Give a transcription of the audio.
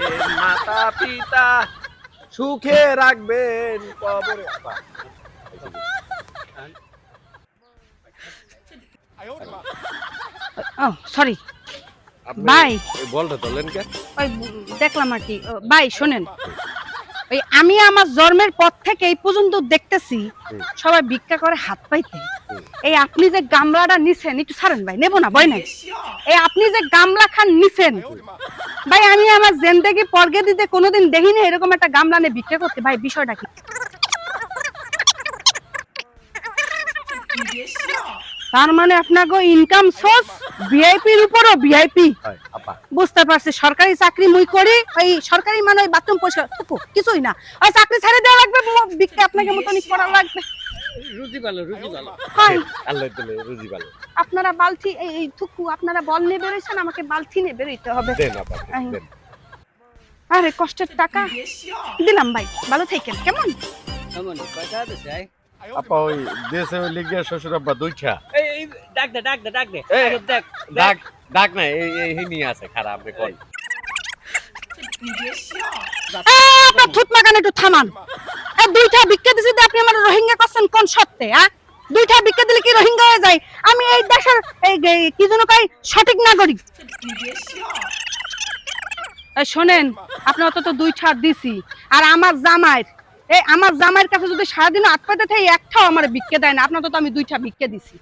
দিবেন মাতা পিতা সুখে রাখবেন কবরে। সরি ভাই। বলটা ধরলেন কে? ওই দেখলাম আর কি। ভাই শোনেন। ওই আমি আমার জন্মের পর থেকে এই পর্যন্ত দেখতেছি সবাই ভিক্ষা করে হাত পাইতে। এই আপনি যে গামলাটা নিছেন একটু ছাড়েন ভাই নেব না ভয় নাই। এই আপনি যে গামলা খান নিছেন ভাই আমি আমার জেন্দেগি পর্গে দিতে কোনোদিন দেখিনি এরকম একটা গামলা নিয়ে ভিক্ষা করতে। ভাই বিষয়টা কি? তার মানে আপনাকে ইনকাম সোর্স ভিআইপির উপরও ভিআইপি বুঝতে পারছি সরকারি চাকরি মুই করি ওই সরকারি মানে ওই বাথরুম পরিষ্কার টুকু, কিছুই না। ওই চাকরি ছেড়ে দেওয়া লাগবে বিক্রি আপনাকে মতনই করা লাগবে। রুজি ভালো রুজি ভালো আল্লাহ দিলে রুজি ভালো আপনারা বালতি এই থুকু আপনারা বল নিয়ে বেরোইছেন আমাকে বালতি নিয়ে বেরোইতে হবে। দেন দেন, আরে কষ্টের টাকা। দিলাম ভাই ভালো থাকেন। কেমন? কেমন? কয়টা আই? আপা ওই দেশে লিগিয়া শ্বশুর আব্বা দুইটা। এই ডাক দে ডাক দে ডাক দে। দেখ ডাক ডাক না এই এই হি নিয়ে আছে খারাপ আপনি কোন থামান। দুইটা ভিক্ষা দিছি আপনি আমার রোহিঙ্গা করছেন কোন সত্ত্বে হ্যাঁ দুইটা ভিক্ষা দিলে কি রোহিঙ্গা হয়ে যায়? আমি এই দেশের এই কি যেন কই সঠিক নাগরিক। শোনেন আপনার তো দুই ছাড় দিছি। আর আমার জামাইর এই আমার জামাইয়ের কাছে যদি সারাদিন হাত পাতে থাকে, একটাও আমার ভিক্ষে দেয় না। আপনার তো তো আমি দুইটা ভিক্ষে দিছি।